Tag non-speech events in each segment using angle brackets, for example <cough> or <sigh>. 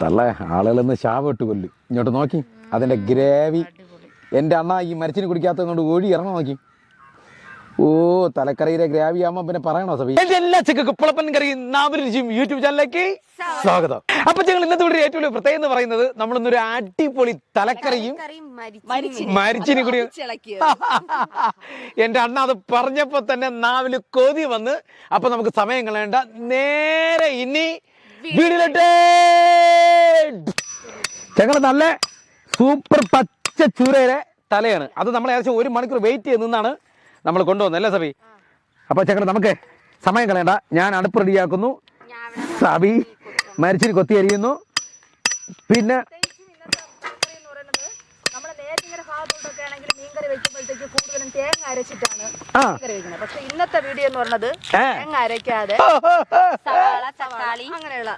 തള്ള ആളുകളൊന്ന് ശാപമിട്ട് കൊല്ലു. ഇങ്ങോട്ട് നോക്കി. അതിന്റെ ഗ്രേവി. എന്റെ അണ്ണ ഈ മരച്ചിന് കുടിക്കാത്തതുകൊണ്ട് ഒഴി ഇറങ്ങി നോക്കി. ഓ തലക്കറിയിലെ ഗ്രാവി ആവുമ്പോ പിന്നെ പറയണോ സഭ? എന്റെ എല്ലാ ചെക്കും പുളപ്പൻ കറി നാമരുചിയും യൂട്യൂബ് ചാനലിലേക്ക് സ്വാഗതം. അപ്പൊ ഞങ്ങൾ ഇന്നത്തെ ഇവിടെ ഏറ്റവും വലിയ പ്രത്യേകം എന്ന് പറയുന്നത് നമ്മളിന്നൊരു അടിപൊളി തലക്കറിയും മരിച്ചിനി കൂടി എന്റെ അണ്ണ അത് പറഞ്ഞപ്പോ തന്നെ നാവിൽ കൊതി വന്ന്. അപ്പൊ നമുക്ക് സമയം കളയണ്ട. നേരെ ഇനി വീടിലട്ടെ. ഞങ്ങൾ നല്ല സൂപ്പർ പച്ച ചൂരയുടെ തലയാണ്. അത് നമ്മൾ ഏകദേശം ഒരു മണിക്കൂർ വെയിറ്റ് ചെയ്ത് നിന്നാണ് നമ്മൾ കൊണ്ടുവന്നത്. അല്ലേ സബി? അപ്പൊ ചക്കട നമുക്ക് സമയം കളയണ്ട. ഞാൻ അടുപ്പ് റെഡിയാക്കുന്നു സബി മരിച്ചിന് കൊത്തിയരിയുന്നു പിന്നെ തേങ്ങ അരച്ചിട്ടാണ് മീൻകറി വെക്കുന്നത്. പക്ഷെ ഇന്നത്തെ വീഡിയോ എന്ന് പറയുന്നത് ഏ. തേങ്ങ അരയ്ക്കാതെ സവാള തക്കാളി. അങ്ങനെയുള്ള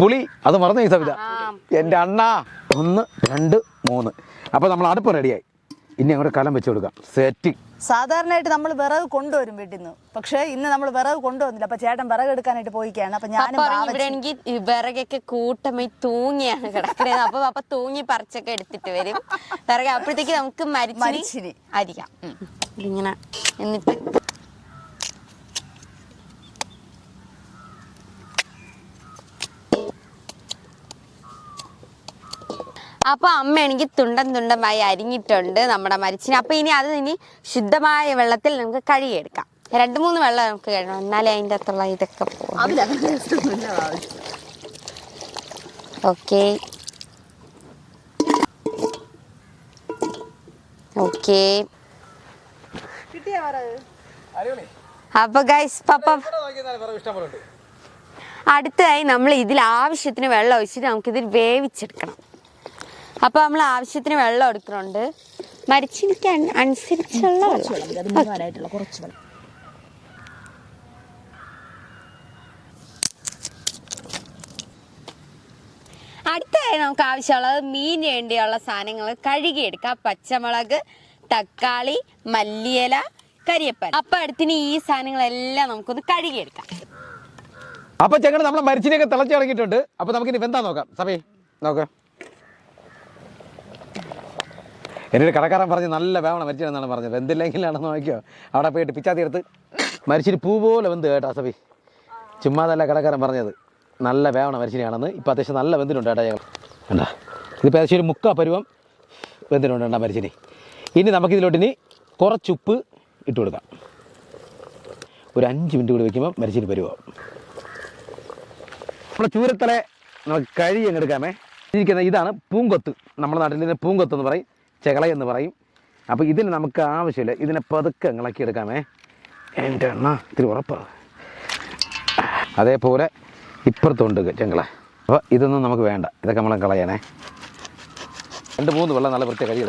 പുളി അത് മറന്നു ഈ സവിത എന്റെ അണ്ണ ഒന്ന് രണ്ട് മൂന്ന്. അപ്പൊ നമ്മൾ അടുപ്പ് റെഡിയായി ഇനി അങ്ങോട്ട് കലം വെച്ച് കൊടുക്കാം. സെറ്റ് സാധാരണയായിട്ട് നമ്മൾ വിറക് കൊണ്ടുവരും വീട്ടിൽ നിന്ന് പക്ഷേ ഇന്ന് നമ്മൾ വിറക് കൊണ്ടുവന്നില്ല. അപ്പൊ ചേട്ടൻ വിറക് എടുക്കാനായിട്ട് പോയിക്കാണ്. അപ്പൊ ഞാൻ വിറകൊക്കെ കൂട്ടമായി തൂങ്ങിയാണ് കിടക്കുന്നത്. അപ്പൊ അപ്പൊ തൂങ്ങി പറിച്ചൊക്കെ എടുത്തിട്ട് വരും. വിറക് അപ്പോഴത്തേക്ക് നമുക്ക് മരിച്ചിരി. അരിക്കാം. ഇങ്ങനെ. എന്നിട്ട് അപ്പൊ അമ്മ എനിക്ക് തുണ്ടം തുണ്ടമായി അരിഞ്ഞിട്ടുണ്ട് നമ്മുടെ മരിച്ചിന്. അപ്പൊ ഇനി അത് ഇനി ശുദ്ധമായ വെള്ളത്തിൽ നമുക്ക് കഴുകിയെടുക്കാം. രണ്ട് മൂന്ന് വെള്ളം നമുക്ക് കഴുകണം. എന്നാലേ അതിന്റെ അകത്തുള്ള ഇതൊക്കെ പോകും. ഓക്കെ ഓക്കെ അപ്പൊ ഗൈസ് പപ്പ അടുത്തതായി നമ്മൾ ഇതിൽ ആവശ്യത്തിന് വെള്ളം ഒഴിച്ചിട്ട് നമുക്കിതിൽ വേവിച്ചെടുക്കണം. അപ്പൊ നമ്മൾ ആവശ്യത്തിന് വെള്ളം എടുക്കുന്നുണ്ട്. മരിച്ചിരിക്ക അനുസരിച്ചുള്ള വെള്ളം. കുറച്ച് വെള്ളം അടുത്തതായി നമുക്ക് ആവശ്യമുള്ളത് മീൻ വേണ്ടിയുള്ള സാധനങ്ങൾ കഴുകിയെടുക്കാം. പച്ചമുളക് തക്കാളി മല്ലിയില കരിയപ്പൻ അപ്പൊ അടുത്തിന് ഈ സാധനങ്ങളെല്ലാം നമുക്കൊന്ന് കഴുകിയെടുക്കാം. അപ്പൊ ചെങ്ങനെ നമ്മളെ മരിച്ചിനെയൊക്കെ തിളച്ചിറങ്ങിയിട്ടുണ്ട് അപ്പൊ നമുക്ക് ഇനി വെന്താ നോക്കാം? സമയം നോക്കാം. എന്നൊരു കടക്കാരൻ പറഞ്ഞ് നല്ല വേവണം മരിച്ചെന്നാണ് പറഞ്ഞത്. എന്തില്ലെങ്കിലാണെന്ന് നോക്കിയോ? അവിടെ പോയിട്ട് പിച്ചാത്തി എടുത്ത് പൂ പോലെ വെന്ത് കേട്ടോ സബി ചുമ്മാതല്ല കടക്കാരൻ പറഞ്ഞത്. നല്ല വേവണ മരിച്ചിനെയാണെന്ന്. ഇപ്പോൾ അത്യാവശ്യം നല്ല വെന്തിനുണ്ട് കേട്ടോ ഞങ്ങൾ. കണ്ടാ? ഇതിപ്പോൾ ഏകദേശം ഒരു മുക്കാ പരുവം വെന്തിനുണ്ട് കേട്ടോ മരിച്ചിനി. ഇനി നമുക്കിതിലോട്ടിനി കുറച്ചുപ്പ് ഇട്ട് കൊടുക്കാം. ഒരു അഞ്ച് മിനിറ്റ് കൂടി വെക്കുമ്പോൾ മരിച്ചിന് പരുവാകും നമ്മുടെ ചൂരത്തലെ നമുക്ക് കഴുകി അങ്ങ് എടുക്കാമേ. ഇരിക്കുന്ന ഇതാണ് പൂങ്കൊത്ത്. നമ്മുടെ നാട്ടിൽ നിന്ന് പൂങ്കൊത്ത് എന്ന് പറയും. ചെകള എന്ന് പറയും. അപ്പോൾ ഇതിന് നമുക്ക് ആവശ്യമില്ല. ഇതിനെ പതുക്കെ ഇളക്കി എടുക്കാമേ. എന്റെ എണ്ണ ഇത്തിരി ഉറപ്പാണ് അതേപോലെ ഇപ്പുറത്തുണ്ട് ചെങ്കള. അപ്പോൾ ഇതൊന്നും നമുക്ക് വേണ്ട. ഇതൊക്കെ നമ്മൾ കളയണേ. രണ്ട് മൂന്ന് വെള്ളം നല്ല വൃത്തി കഴുകി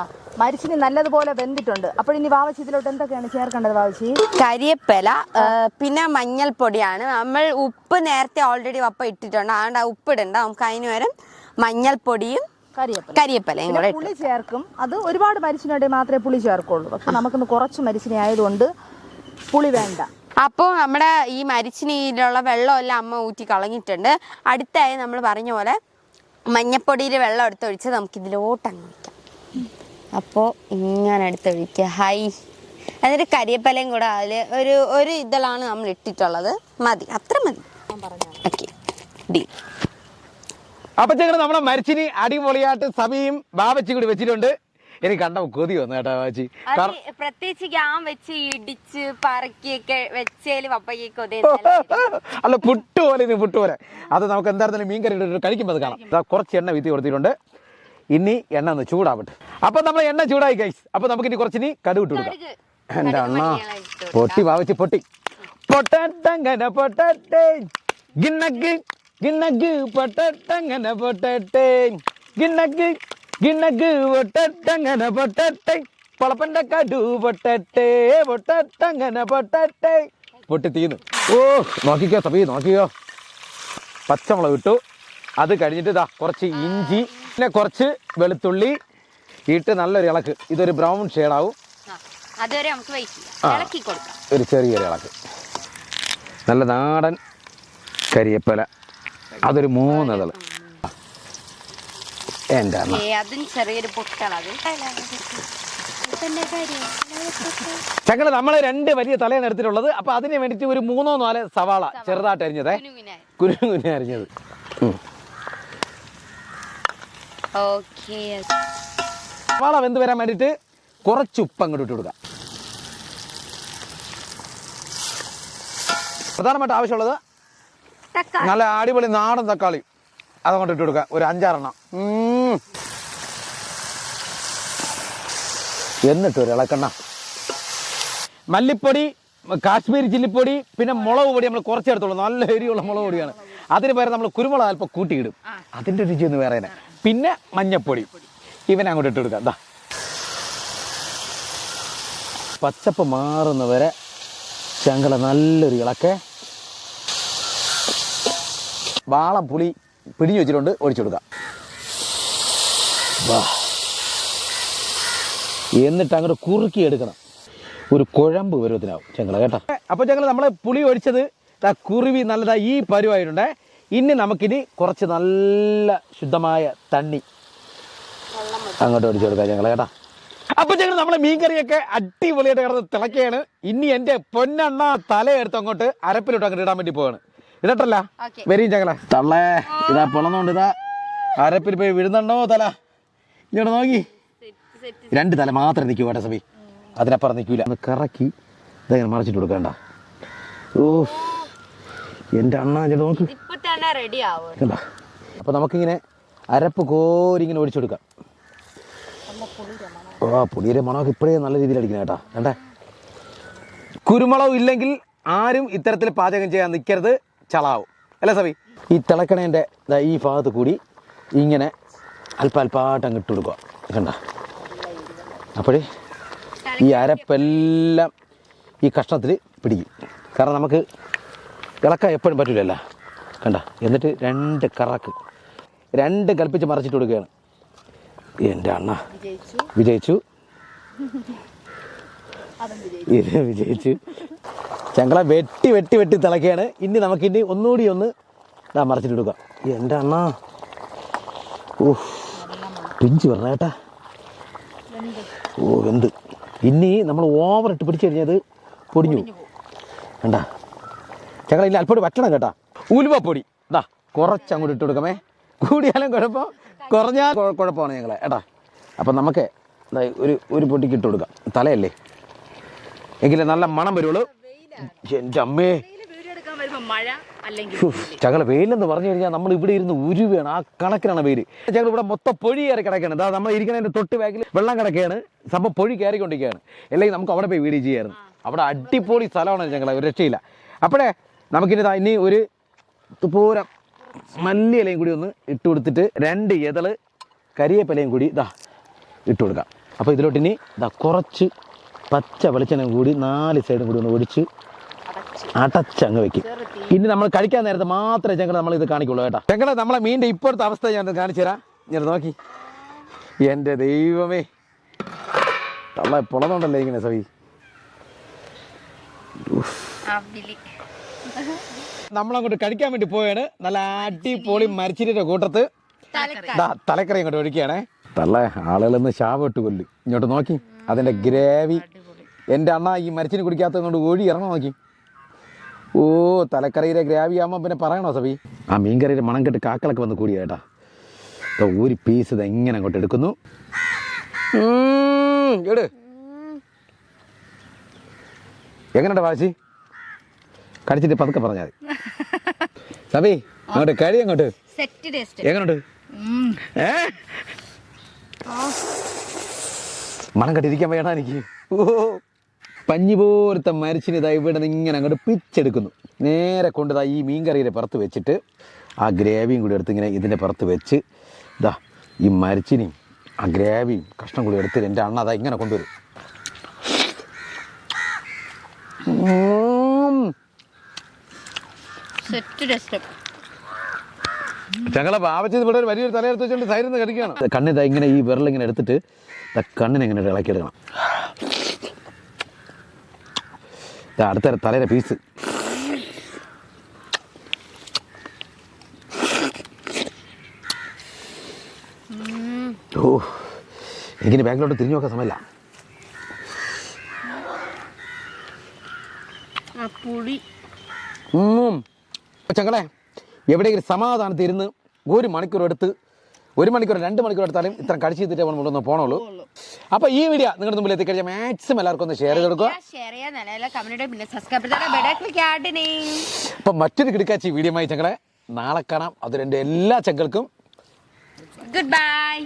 ആ മരിച്ചിനി നല്ലതുപോലെ വെന്തിട്ടുണ്ട് അപ്പോൾ ഇനി വാവച്ചി ഇതിലോട്ട് എന്തൊക്കെയാണ് ചേർക്കേണ്ടത് വാവച്ചി? കരിയപ്പല പിന്നെ മഞ്ഞൾപ്പൊടിയാണ്. നമ്മൾ ഉപ്പ് നേരത്തെ ഓൾറെഡി വപ്പ ഇട്ടിട്ടുണ്ട്. അതുകൊണ്ട് ആ ഉപ്പ് ഇടണ്ട. നമുക്ക് അതിന് പകരം മഞ്ഞൾപ്പൊടിയും കരിയപ്പലയും കൂടെ പുളി ചേർക്കും. അത് ഒരുപാട് മരിച്ചിനുണ്ടെ മാത്രമേ പുളി ചേർക്കുള്ളൂ. പക്ഷെ നമുക്കിന്ന് കുറച്ച് മരിച്ചിനെ ആയതുകൊണ്ട് പുളി വേണ്ട. അപ്പോൾ നമ്മുടെ ഈ മരിച്ചിനിയിലുള്ള വെള്ളമെല്ലാം അമ്മ ഊറ്റി കളഞ്ഞിട്ടുണ്ട്. അടുത്തായി നമ്മൾ പറഞ്ഞ പോലെ മഞ്ഞപ്പൊടിയിൽ വെള്ളം എടുത്തൊഴിച്ച് നമുക്കിതിലോട്ട് അങ്ങ് വയ്ക്കാം അപ്പോൾ ഇങ്ങനെ എടുത്തൊഴിക്കുക. ഹൈ. എന്നിട്ട് കരിയപ്പലയും കൂടെ അതിൽ ഒരു ഒരു ഇതളാണ് നമ്മൾ ഇട്ടിട്ടുള്ളത്. മതി. അത്ര മതി. ഓക്കെ. ഡി. അപ്പൊ ചെങ്ങനെ നമ്മുടെ മരിച്ചിനി അടിപൊളിയായിട്ട് സബിയും ബാബച്ചി കൂടി വെച്ചിട്ടുണ്ട്. എനിക്ക് കണ്ട കൊതി വന്നു കേട്ടോ ബാബച്ചി. പ്രത്യേകിച്ച് ഞാൻ വെച്ച് ഇടിച്ച് പറക്കിയൊക്കെ വെച്ചേൽ കൊതി <laughs> അല്ല പുട്ട് പോലെ ഇത് പുട്ട് പോലെ അത് നമുക്ക് എന്തായിരുന്നാലും മീൻ കറി ഇട്ടിട്ട് കഴിക്കുമ്പോൾ അത് കാണാം. കുറച്ച് എണ്ണ വിത്തി കൊടുത്തിട്ടുണ്ട്. ഇനി എണ്ണ ഒന്ന് ചൂടാവട്ടെ. അപ്പൊ നമ്മൾ എണ്ണ ചൂടായി കൈസ് അപ്പൊ നമുക്ക് ഇനി കുറച്ചിനി കടുക് ഇട്ട് കൊടുക്കാം. കടുക്. അണ്ണ. പൊട്ടി വാവച്ച് പൊട്ടി. പൊട്ടട്ടങ്ങനെ പൊട്ടട്ടെ ഗിണ്ണക്ക് ഗിണ്ണക്ക് പൊട്ടട്ടങ്ങനെ പൊട്ടട്ടേ ഗിണ്ണക്ക് ഗിണ്ണക്ക് പൊട്ടട്ടങ്ങനെ പൊട്ടട്ടെ പൊളപ്പന്റെ കടു പൊട്ടട്ടെ പൊട്ടട്ടങ്ങനെ പൊട്ടട്ടെ പൊട്ടി തീന്നു ഓ നോക്കിക്കോ തപ്പി നോക്കിക്കോ. പച്ചമുളക് ഇട്ടു. അത് കഴിഞ്ഞിട്ട് ഇതാ കുറച്ച് ഇഞ്ചി പിന്നെ കുറച്ച് വെളുത്തുള്ളി ഇട്ട് നല്ലൊരു ഇളക്ക്. ഇതൊരു ബ്രൗൺ ഷെയ്ഡാവും ആവും. അതുവരെ നമുക്ക് ഇളക്കി കൊടുക്കാം. ഒരു ചെറിയൊരു ഇളക്ക്. നല്ല നാടൻ കരിയപ്പല. അതൊരു മൂന്ന് എന്റെ എന്താ ഏ അതും ചെറിയൊരു പൊട്ടളത് നമ്മൾ രണ്ട് വലിയ തലയാണ് എടുത്തിട്ടുള്ളത്. അപ്പോൾ അതിന് വേണ്ടിയിട്ട് ഒരു മൂന്നോ നാല് സവാള ചെറുതായിട്ട് അരിഞ്ഞതേ. കുരുങ്ങുനെ അരിഞ്ഞത്. ഓക്കേ. സവാള വെന്ത് വരാൻ വേണ്ടിയിട്ട് കുറച്ച് ഉപ്പ് അങ്ങോട്ട് ഇട്ട് കൊടുക്കുക. പ്രധാനമായിട്ട് ആവശ്യമുള്ളത് നല്ല അടിപൊളി നാടൻ തക്കാളി. അതങ്ങോട്ട് ഇട്ട് കൊടുക്കുക. ഒരു അഞ്ചാറെണ്ണം. എന്നിട്ട് ഒരു ഇളക്കെണ്ണ. മല്ലിപ്പൊടി കാശ്മീരി ചില്ലിപ്പൊടി പിന്നെ മുളക് പൊടി നമ്മൾ കുറച്ചെടുത്തോളൂ നല്ല എരിയുള്ള മുളക് പൊടിയാണ്. അതിന് പകരം നമ്മൾ കുരുമുളക് അല്പം കൂട്ടിയിടും. അതിന്റെ രുചി ഒന്ന് വേറെ തന്നെ. പിന്നെ മഞ്ഞപ്പൊടി. ഇവൻ അങ്ങോട്ട് ഇട്ട് കൊടുക്കാം. പച്ചപ്പ് മാറുന്നവരെ ശങ്കല നല്ലൊരു ഇളക്കെ വാളം പുളി പിടിഞ്ഞു വെച്ചിട്ടുണ്ട് ഒഴിച്ചു കൊടുക്കാം. വാ. എന്നിട്ട് അങ്ങോട്ട് കുറുക്കി എടുക്കണം. ഒരു കുഴമ്പ് പരുവത്തിനാവും. ചെങ്കള കേട്ടോ. അപ്പോൾ ചെങ്ങൾ നമ്മൾ പുളി ഒഴിച്ചത് കുറുവി നല്ലതാ ഈ പരുവായിട്ടുണ്ട്. ഇനി നമുക്കിനി കുറച്ച് നല്ല ശുദ്ധമായ തണ്ണി അങ്ങോട്ട് ഒഴിച്ചു കൊടുക്കാം ഞങ്ങൾ കേട്ടാ. അപ്പൊ ഞങ്ങൾ നമ്മളെ മീൻകറിയൊക്കെ അടിപൊളിയായിട്ട് കിടന്ന് തിളക്കുകയാണ് ഇനി എന്റെ പൊന്നെണ്ണ തലയെടുത്ത് അങ്ങോട്ട് അരപ്പിലോട്ട് അങ്ങോട്ട് ഇടാൻ വേണ്ടി പോവാണ്. ഇടട്ടല്ല? ഓക്കേ. വരും ഞങ്ങളെ. തള്ളേ ഇതാ പൊളന്നുകൊണ്ട് ഇതാ. അരപ്പിൽ പോയി വിഴുന്നുണ്ടോ തല? ഇങ്ങോട്ട് നോക്കി. രണ്ട് തല മാത്രം നിൽക്കൂ കേട്ടോ സബി. അതിനപ്പുറം നിൽക്കൂല. ഒന്ന് കറക്കി ഇതങ്ങനെ മറിച്ചിട്ട് കൊടുക്കണ്ട. ഓ. എന്റെ അണ്ണ ചേട്ടാ നോക്ക്. ഇപ്പൊ തന്നെ റെഡി ആവും? കണ്ട? അപ്പോൾ നമുക്കിങ്ങനെ അരപ്പ് കോരി ഇങ്ങനെ ആ പുളിയുടെ മണമൊക്കെ ഇപ്പോഴേ നല്ല രീതിയിൽ അടിക്കണം കേട്ടാ. കണ്ടേ? കുരുമുളകും ഇല്ലെങ്കിൽ ആരും ഇത്തരത്തിൽ പാചകം ചെയ്യാൻ നിൽക്കരുത് ചളാവും. അല്ലേ സബി ഈ തിളക്കണേന്റെ ഈ ഭാഗത്ത് കൂടി ഇങ്ങനെ അല്പ അല്പായിട്ട് അങ്ങ് ഇട്ട് കൊടുക്കുക. കണ്ട? അപ്പോഴേ ഈ അരപ്പെല്ലാം ഈ കഷ്ണത്തിൽ പിടിക്കും. കാരണം നമുക്ക് ഇളക്കാൻ എപ്പോഴും പറ്റില്ല കണ്ട? എന്നിട്ട് രണ്ട് കറക്ക്. രണ്ട് കൽപ്പിച്ച് മറിച്ചിട്ട് കൊടുക്കുകയാണ്. എന്റെ അണ്ണ. വിജയിച്ചു. ഇത് വിജയിച്ചു. ചങ്കള വെട്ടി വെട്ടി വെട്ടി തിളക്കുകയാണ്. ഇനി നമുക്കിനി ഒന്നുകൂടി ഒന്ന് ഇതാ മറിച്ചിട്ട് കൊടുക്കാം. എന്റെ അണ്ണ. ഓ പിഞ്ച് പറഞ്ഞ കേട്ടാ. ഓ എന്ത്? ഇനി നമ്മൾ ഓവർ ഇട്ട് പിടിച്ചു കഴിഞ്ഞത് പൊടിഞ്ഞു കണ്ട? ഞങ്ങൾ ഇല്ല അല്പം വറ്റണം കേട്ടാ. ഉലുവപ്പൊടി. ഇതാ കുറച്ച് അങ്ങോട്ട് ഇട്ട് കൊടുക്കമേ. കൂടിയാലും കുഴപ്പം കുറഞ്ഞാൽ കുഴ- കുഴപ്പമാണ് ഞങ്ങൾ ഏട്ടാ അപ്പം നമുക്ക് ഒരു ഒരു പൊട്ടിക്ക് ഇട്ട് കൊടുക്കാം. തലയല്ലേ? എങ്കിലും നല്ല മണം വരുള്ളൂ. എന്റെ അമ്മേ. ചകള വെയിലെന്ന് പറഞ്ഞു കഴിഞ്ഞാൽ നമ്മൾ ഇവിടെ ഇരുന്ന് ഉരുവാണ്. ആ കണക്കിനാണ് വെയിൽ ഞങ്ങൾ ഇവിടെ മൊത്തം പൊഴി കയറി കിടക്കുകയാണ് ഇതാ നമ്മൾ ഇരിക്കുന്നതിന്റെ തൊട്ട് ബാക്കിൽ വെള്ളം കിടക്കുകയാണ് സംഭവം പൊഴി കയറിക്കൊണ്ടിരിക്കുകയാണ്. അല്ലെങ്കിൽ നമുക്ക് അവിടെ പോയി വീഡിയോ ചെയ്യായിരുന്നു. അവിടെ അടിപൊളി സ്ഥലമാണ് ഞങ്ങളെ ഒരു രക്ഷയില്ല. അപ്പോഴേ നമുക്കിനി ഇനി ഒരു തുപ്പൂരം മല്ലി ഇലയും കൂടി ഒന്ന് ഇട്ട് കൊടുത്തിട്ട് രണ്ട് ഇതൾ കരിയേപ്പിലയും കൂടി ഇതാ ഇട്ട് കൊടുക്കാം. അപ്പോൾ ഇതിലോട്ട് ഇനി ഇതാ കുറച്ച് പച്ച വെളിച്ചെണ്ണയും കൂടി നാല് സൈഡും കൂടി ഒന്ന് ഒഴിച്ച് അടച്ചങ്ങ് വെക്കും. ഇനി നമ്മൾ കഴിക്കാൻ നേരത്തെ മാത്രമേ ഞങ്ങൾ നമ്മൾ ഇത് കാണിക്കുള്ളൂ കേട്ടോ. ഞങ്ങൾ നമ്മളെ മീന്റെ ഇപ്പോഴത്തെ അവസ്ഥ ഞാൻ കാണിച്ചു തരാം. ഞാൻ നോക്കി. എന്റെ ദൈവമേ. തള്ള പുളന്നുണ്ടല്ലേ ഇങ്ങനെ സവി? നമ്മളങ്ങോട്ട് കഴിക്കാൻ വേണ്ടി പോയാണ്. നല്ല അടിപൊളി മരിച്ചിരിയുടെ കൂട്ടത്ത്. ദാ തലക്കറി ഇങ്ങോട്ട് ഒഴിക്കുകയാണേ. തള്ള ആളുകളൊന്ന് ശാപം ഇട്ട് കൊല്ലു. ഇങ്ങോട്ട് നോക്കി. അതിന്റെ ഗ്രേവി. എന്റെ അണ്ണ ഈ മരിച്ചിന് കുടിക്കാത്തതുകൊണ്ട് ഒഴി ഇറങ്ങാൻ നോക്കി. ഓ തലക്കറിയിലെ ഗ്രാവി ആകുമ്പോൾ പിന്നെ പറയണോ സബി ആ മീൻകറിയുടെ മണം കെട്ട് കാക്കളൊക്കെ വന്ന് കൂടിയ കേട്ടാ. ഒരു പീസ് ഇത് എങ്ങനെ അങ്ങോട്ട് എടുക്കുന്നു. എങ്ങനെയുണ്ട് വാശി? കടിച്ചിട്ട് പതുക്കെ പറഞ്ഞാൽ മതി. സബി അങ്ങോട്ട് കഴി അങ്ങോട്ട്. Set taste. എങ്ങനെയുണ്ട് ഏ? മണം കണ്ടിരിക്കാൻ വേണ്ട എനിക്ക്. ഓ. പഞ്ഞി പോലത്തെ മരിച്ചിന് ഇതാ ഇവിടെ നിന്ന് ഇങ്ങനെ അങ്ങോട്ട് പിച്ചെടുക്കുന്നു. നേരെ കൊണ്ടുതാ ഈ മീൻകറിയുടെ പുറത്ത് വെച്ചിട്ട് ആ ഗ്രേവിയും കൂടി എടുത്ത് ഇങ്ങനെ ഇതിന്റെ പുറത്ത് വെച്ച് ഇതാ ഈ മരിച്ചിനെയും ആ ഗ്രേവിയും കഷ്ണം കൂടി എടുത്ത് എന്റെ അണ്ണ അതാ ഇങ്ങനെ കൊണ്ടുവരും. സെറ്റ് ടേസ്റ്റ് ഞങ്ങളെ ബാബച്ചത് ഇവിടെ ഒരു വലിയൊരു തലയെടുത്ത് വെച്ചുകൊണ്ട് സൈഡിൽ നിന്ന് കടിക്കുകയാണ്. കണ്ണിതാ ഇങ്ങനെ ഈ വിരലിങ്ങനെ എടുത്തിട്ട് കണ്ണിനെ ഇങ്ങനെ ഇളക്കിയെടുക്കണം അടുത്ത തലയുടെ പീസ് ഓ എനിക്കിനി ബാങ്കിലോട്ട് തിരിഞ്ഞു നോക്കാൻ സമയമില്ല. പുളി. ചങ്ങളെ എവിടെയെങ്കിലും സമാധാനത്തിൽ ഇരുന്ന് ഒരു മണിക്കൂർ എടുത്ത് ഒരു മണിക്കൂർ രണ്ട് മണിക്കൂർ എടുത്താലും ഇത്ര കടിച്ചു തീറ്റ കൊണ്ടൊന്ന് പോണുള്ളൂ. അപ്പൊ ഈ വീഡിയോ നിങ്ങളുടെ മുമ്പിൽ എത്തിക്കഴിഞ്ഞാൽ മാക്സിമം എല്ലാവർക്കും ഒന്ന് ഷെയർ ചെയ്ത് കൊടുക്കുക. അപ്പം മറ്റൊരു കിടക്കാച്ചി വീഡിയോ ആയി ചങ്ങളെ നാളെ കാണാം. അത് എന്റെ എല്ലാ ചങ്ങൾക്കും. ഗുഡ് ബൈ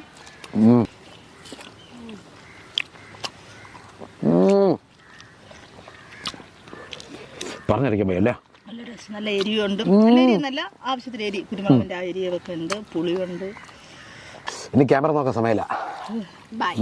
പോയി അല്ലേ നല്ല നല്ല എരിയുണ്ട് നല്ല എരി നല്ല ആവശ്യത്തിന് എരി കുരുമുളകിന്റെ ആ എരിയൊക്കെ ഉണ്ട് പുളിയുണ്ട്. ഇനി ക്യാമറ നോക്കാൻ സമയമില്ല. ബൈ.